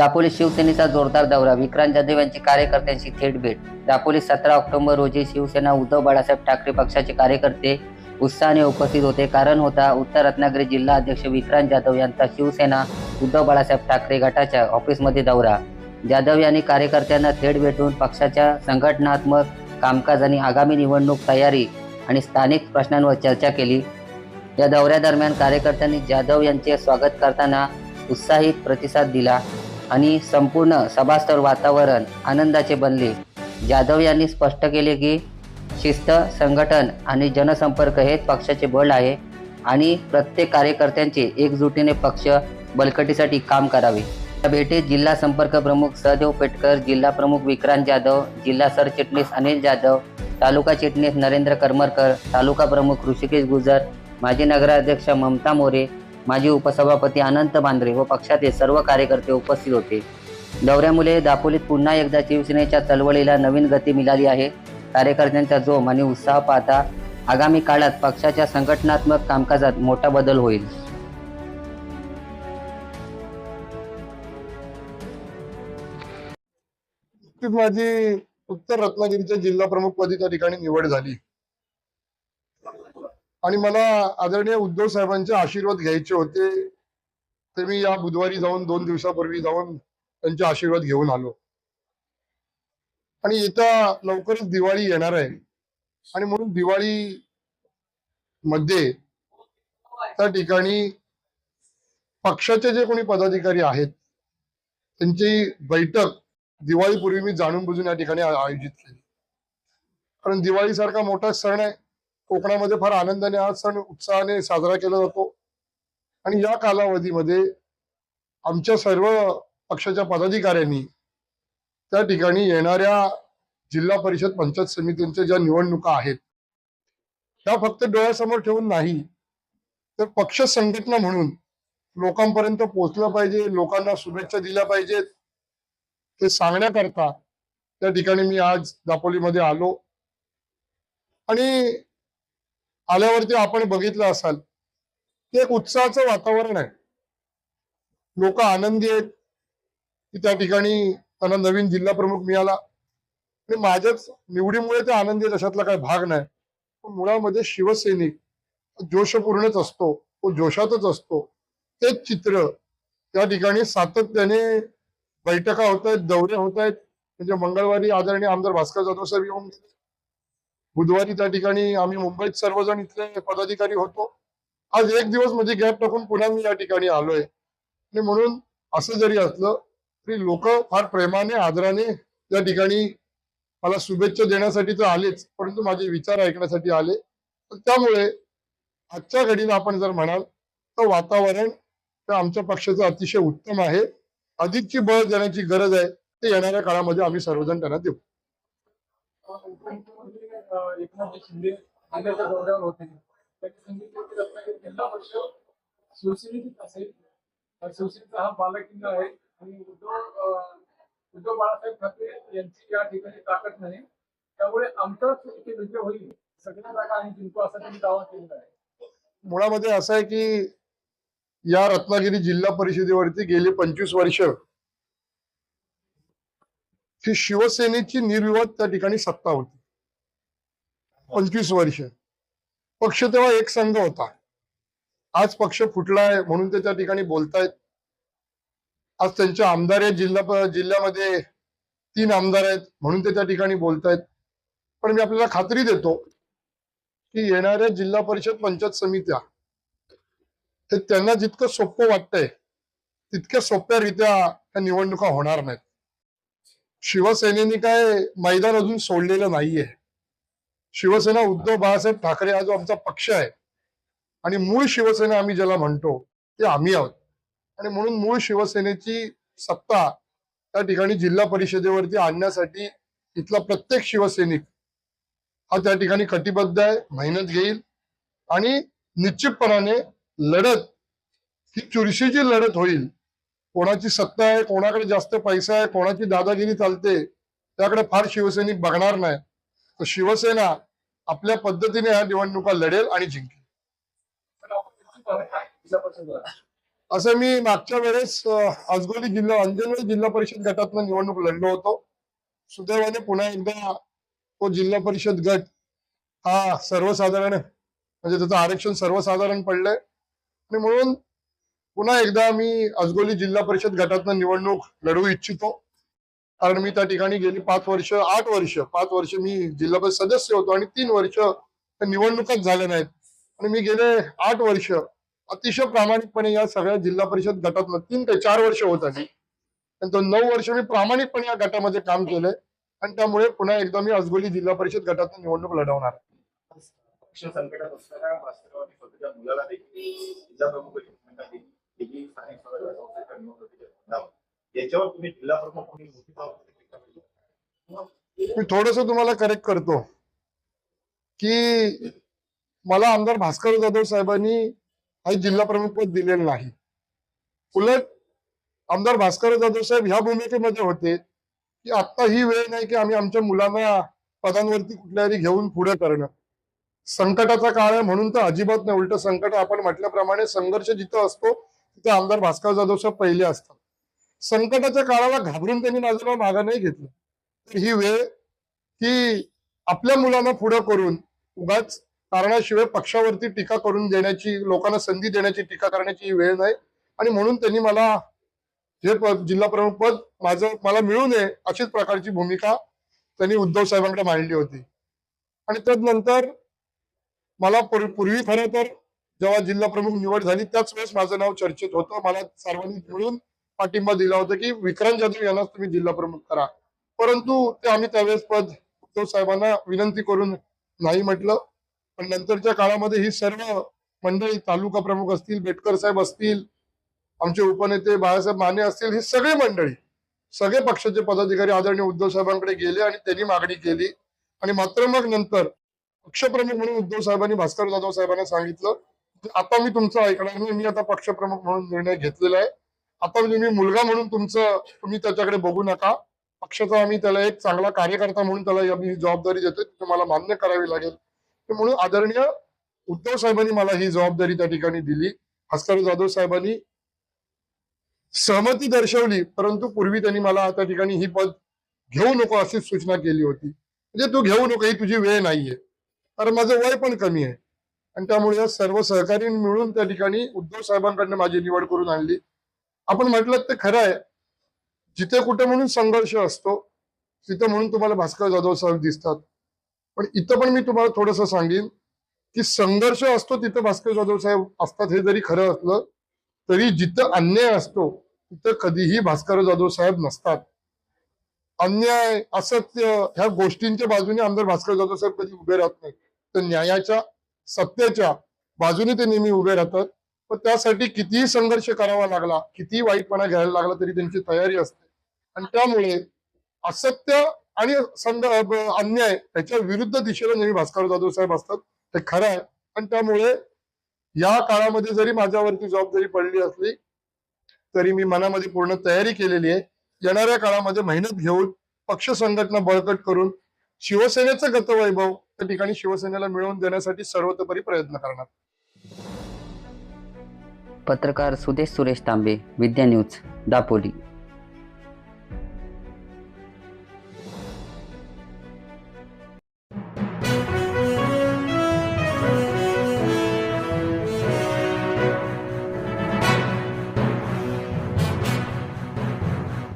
दापोली शिवसेनेचा जोरदार दौरा विक्रांत जाधव यांची कार्यकर्त्यांची थेट भेट. दापोली सतरा ऑक्टोबर रोजी शिवसेना उद्धव बाळासाहेब ठाकरे पक्षाचे कार्यकर्ते उत्साहाने उपस्थित होते. कारण होता उत्तर रत्नागिरी जिल्हा अध्यक्ष विक्रांत जाधव यांचा शिवसेना उद्धव बाळासाहेब ठाकरे गटाच्या ऑफिसमध्ये दौरा. जाधव यांनी कार्यकर्त्यांना थेट भेटून पक्षाच्या संघटनात्मक कामकाज आणि आगामी निवडणूक तयारी आणि स्थानिक प्रश्नांवर चर्चा केली. या दौऱ्यादरम्यान कार्यकर्त्यांनी जाधव यांचे स्वागत करताना उत्साहित प्रतिसाद दिला. आणि संपूर्ण सभास्थळ वातावरण आनंदाचे बनले. जाधव यांनी स्पष्ट केले की शिस्त संघटन आणि जनसंपर्क हे पक्षाचे बळ आहे आणि प्रत्येक कार्यकर्त्यांचे एकजुटीने पक्ष बळकटीसाठी काम करावे. या भेटीत जिल्हा संपर्क प्रमुख सहदेव पेटकर जिल्हा प्रमुख विक्रांत जाधव जिल्हा सरचिटणीस अनिल जाधव तालुका चिटणीस नरेंद्र करमरकर तालुका प्रमुख ऋषिकेश गुजर माजी नगराध्यक्ष ममता मोरे माजी उपसभापती अनंत बांद्रे व पक्षाचे सर्व कार्यकर्ते उपस्थित होते. दौऱ्यामुळे दापोलीत पुन्हा एकदा शिवसेनेच्या चळवळीला नवीन गती मिळाली आहे. कार्यकर्त्यांचा जोम आणि उत्साह पाहता आगामी काळात पक्षाच्या संघटनात्मक कामकाजात मोठा बदल होईल. माझी उत्तर रत्नागिरीच्या जिल्हा प्रमुख पदी त्या ठिकाणी निवड झाली. आणि मला आदरणीय उद्धव साहेबांचे आशीर्वाद घ्यायचे होते. तर मी या बुधवारी जाऊन दोन दिवसापूर्वी जाऊन त्यांचे आशीर्वाद घेऊन आलो. आणि येत्या लवकरच दिवाळी येणार आहे. आणि म्हणून दिवाळी मध्ये त्या ठिकाणी पक्षाचे जे कोणी पदाधिकारी आहेत त्यांची बैठक दिवाळीपूर्वी मी जाणून बुजून या ठिकाणी आयोजित केली. कारण दिवाळीसारखा मोठा सण आहे. कोकणामध्ये फार आनंदाने हा सण उत्साहाने साजरा केला जातो. आणि या कालावधीमध्ये आमच्या सर्व पक्षाच्या पदाधिकाऱ्यांनी त्या ठिकाणी येणाऱ्या जिल्हा परिषद पंचायत समितींच्या ज्या निवडणुका आहेत त्या फक्त डोळ्यासमोर ठेवून नाही तर पक्ष संघटना म्हणून लोकांपर्यंत पोहोचलं पाहिजे लोकांना शुभेच्छा दिल्या पाहिजेत. ते सांगण्याकरता त्या ठिकाणी मी आज दापोलीमध्ये आलो. आणि आल्यावरती आपण बघितलं असाल ते एक उत्साहाचं वातावरण आहे. लोक आनंदी आहेत. की त्या ठिकाणी त्यांना नवीन जिल्हा प्रमुख मिळाला. आणि माझ्याच निवडीमुळे ते आनंदी आहेत अशातला काही भाग नाही. पण मुळामध्ये शिवसैनिक जोशपूर्णच असतो तो जोशातच असतो. तेच चित्र त्या ठिकाणी सातत्याने बैठका होत आहेत दौरे होत आहेत. म्हणजे मंगळवारी आदरणीय आमदार भास्कर जाधव साहेब येऊन बुधवारी त्या ठिकाणी आम्ही मुंबईत सर्वजण इथले पदाधिकारी होतो. आज एक दिवस म्हणजे गॅप टाकून पुन्हा मी या ठिकाणी आलोय. आणि म्हणून असं जरी असलं तरी लोक फार प्रेमाने आदराने त्या ठिकाणी मला शुभेच्छा देण्यासाठी तर आलेच परंतु माझे विचार ऐकण्यासाठी आले. तर त्यामुळे आजच्या घडीला आपण जर म्हणाल तर वातावरण तर आमच्या पक्षाचं अतिशय उत्तम आहे. अधिकची बळ देण्याची गरज आहे ते येणाऱ्या काळामध्ये आम्ही सर्वजण त्यांना देऊ. एकनाथ शिंदे जिल्ह्याच्या दौऱ्यावर होते. त्यांनी सांगितलं की रत्नागिरी जिल्हा परिषद शिवसेनेचीच असेल. अं, शिवसेनेचा हा बालेकिल्ला आहे. आणि उद्धव उद्धव बाळासाहेब ठाकरे यांची या ठिकाणी ताकद नाही. त्यामुळे आमचाच इथे विजय होईल. सगळ्या जागा आम्ही जिंकू असा त्यांनी दावा केलेला आहे. मुळामध्ये असं आहे की या रत्नागिरी जिल्हा परिषदेवरती गेली पंचवीस वर्ष ही शिवसेनेची निर्विवाद त्या ठिकाणी सत्ता होती. पंचवीस वर्ष. पक्ष तेव्हा एक संघ होता. आज पक्ष फुटलाय म्हणून ते त्या ठिकाणी बोलतायत. आज त्यांच्या आमदार आहेत जिल्हा जिल्ह्यामध्ये तीन आमदार आहेत म्हणून ते त्या ठिकाणी बोलतायत. पण मी आपल्याला खात्री देतो की येणाऱ्या जिल्हा परिषद पंचायत समित्या हे त्यांना जितकं सोपं वाटतंय तितक्या सोप्यारित्या ह्या निवडणुका होणार नाहीत. शिवसेनेने काय मैदान अजून सोडलेलं नाहीये. शिवसेना उद्धव बाळासाहेब ठाकरे हा जो आमचा पक्ष आहे आणि मूळ शिवसेना आम्ही ज्याला म्हणतो ते आम्ही आहोत. आणि म्हणून मूळ शिवसेनेची सत्ता त्या ठिकाणी जिल्हा परिषदेवरती आणण्यासाठी इथला प्रत्येक शिवसैनिक हा त्या ठिकाणी कटिबद्ध आहे मेहनत घेईल आणि निश्चितपणाने लढत ही चुरशीची लढत होईल. कोणाची सत्ता आहे कोणाकडे जास्त पैसा आहे कोणाची दादागिरी चालते त्याकडे फार शिवसैनिक बघणार नाही. तर शिवसेना आपल्या पद्धतीने ह्या निवडणुका लढेल आणि जिंकेल. असं मी मागच्या वेळेस अजगोली जिल्हा अंजनवेल जिल्हा परिषद गटातनं निवडणूक लढलो होतो. सुदैवाने पुन्हा एकदा तो जिल्हा परिषद गट हा सर्वसाधारण म्हणजे त्याचं आरक्षण सर्वसाधारण पडलंय. आणि म्हणून पुन्हा एकदा मी अजगोली जिल्हा परिषद गटातनं निवडणूक लढवू इच्छितो. कारण मी त्या ठिकाणी गेली पाच वर्ष आठ वर्ष पाच वर्ष मी जिल्हा परिषद सदस्य होतो आणि तीन वर्ष निवडणुकाच झाल्या नाहीत. आणि मी गेले आठ वर्ष. अतिशय प्रामाणिकपणे या सगळ्या जिल्हा परिषद गटात तीन ते चार वर्ष होत आली. आणि तो नऊ वर्ष मी प्रामाणिकपणे या गटामध्ये काम केलंय. आणि त्यामुळे पुन्हा एकदा मी अजगोली जिल्हा परिषद गटातून निवडणूक लढवणार संकटात असताना मुलाला याच्यावर तुम्ही जिल्हा प्रमुख मोठी जबाबदारी मी थोडस तुम्हाला करेक्ट करतो. की मला आमदार भास्कर जाधव साहेबांनी काही जिल्हा प्रमुख पद दिलेलं नाही. उलट आमदार भास्कर जाधव साहेब ह्या भूमिकेमध्ये होते की आता ही वेळ नाही की आम्ही आमच्या मुलांना पदांवरती कुठल्या घेऊन पुढे करणं. संकटाचा काळ आहे म्हणून तर अजिबात नाही. उलट संकट आपण म्हटल्याप्रमाणे संघर्ष जिथं असतो तिथे आमदार भास्कर जाधव साहेब पहिले असतात. संकटाच्या काळाला घाबरून त्यांनी माझं नाव मागं नाही घेतलं. तर ही वेळ की आपल्या मुलांना पुढं करून उगाच कारणाशिवाय पक्षावरती टीका करून देण्याची लोकांना संधी देण्याची टीका करण्याची ही वेळ नाही. आणि म्हणून त्यांनी मला हे पद जिल्हा प्रमुख पद माझं मला मिळू नये अशीच प्रकारची भूमिका त्यांनी उद्धव साहेबांकडे मांडली होती. आणि त्यानंतर मला पूर्वी खरं तर जेव्हा जिल्हा प्रमुख निवड झाली त्याच वेळेस माझं नाव चर्चेत होतं. मला सर्वांनी मिळून पाठिंबा दिला होता की विक्रांत जाधव यांनाच तुम्ही जिल्हा प्रमुख करा. परंतु ते आम्ही त्यावेळेस पद उद्धव साहेबांना विनंती करून नाही म्हटलं. पण नंतरच्या काळामध्ये ही सर्व मंडळी तालुका प्रमुख असतील बेटकर साहेब असतील आमचे उपनेते बाळासाहेब माने असतील ही सगळी मंडळी सगळे पक्षाचे पदाधिकारी आदरणीय उद्धव साहेबांकडे गेले आणि त्यांनी मागणी केली. आणि मात्र मग नंतर पक्षप्रमुख म्हणून उद्धव साहेबांनी भास्कर जाधव साहेबांना सांगितलं आता मी तुमचं ऐकणार नाही मी आता पक्षप्रमुख म्हणून निर्णय घेतलेला आहे. आता तुम्ही मुलगा म्हणून तुमचं तुम्ही त्याच्याकडे बघू नका. पक्षाचा आम्ही त्याला एक चांगला कार्यकर्ता म्हणून त्याला आम्ही जबाबदारी देतोय. तुम्हाला मान्य करावी लागेल. म्हणून आदरणीय उद्धव साहेबांनी मला ही जबाबदारी त्या ठिकाणी दिली. भास्कर जाधव साहेबांनी सहमती दर्शवली परंतु पूर्वी त्यांनी मला त्या ठिकाणी ही पद घेऊ नको अशी सूचना केली होती. म्हणजे तू घेऊ नको ही तुझी वेळ नाहीये. कारण माझं वय पण कमी आहे. आणि त्यामुळे या सर्व सहकारी मिळून त्या ठिकाणी उद्धव साहेबांकडनं माझी निवड करून आणली. आपण म्हटलं ते खरं आहे. जिथे कुठे म्हणून संघर्ष असतो तिथे म्हणून तुम्हाला भास्कर जाधव साहेब दिसतात. पण इथं पण मी तुम्हाला थोडस सांगेन की संघर्ष असतो तिथं भास्कर जाधव साहेब असतात हे जरी खरं असलं तरी जिथं अन्याय असतो तिथं कधीही भास्कर जाधव साहेब नसतात. अन्याय असत्य ह्या गोष्टींच्या बाजूने आमदार भास्कर जाधव साहेब कधी उभे राहत नाही तर न्यायाच्या सत्याच्या बाजूने ते नेहमी उभे राहतात. पण त्यासाठी कितीही संघर्ष करावा लागला कितीही वाईटपणा घ्यायला लागला तरी त्यांची तयारी असते. आणि त्यामुळे असत्य आणि अन्याय त्याच्या विरुद्ध दिशेला नेहमी भास्कर जाधव साहेब असतात. ते खरं आहे. आणि त्यामुळे या काळामध्ये जरी माझ्यावरती जबाबदारी पडली असली तरी मी मनामध्ये पूर्ण तयारी केलेली आहे. येणाऱ्या काळामध्ये मेहनत घेऊन पक्ष संघटना बळकट करून शिवसेनेचं गतवैभव त्या ठिकाणी शिवसेनेला मिळवून देण्यासाठी सर्वतोपरी प्रयत्न करणार. पत्रकार सुदेश सुरेश तांबे विद्या न्यूज दापोली.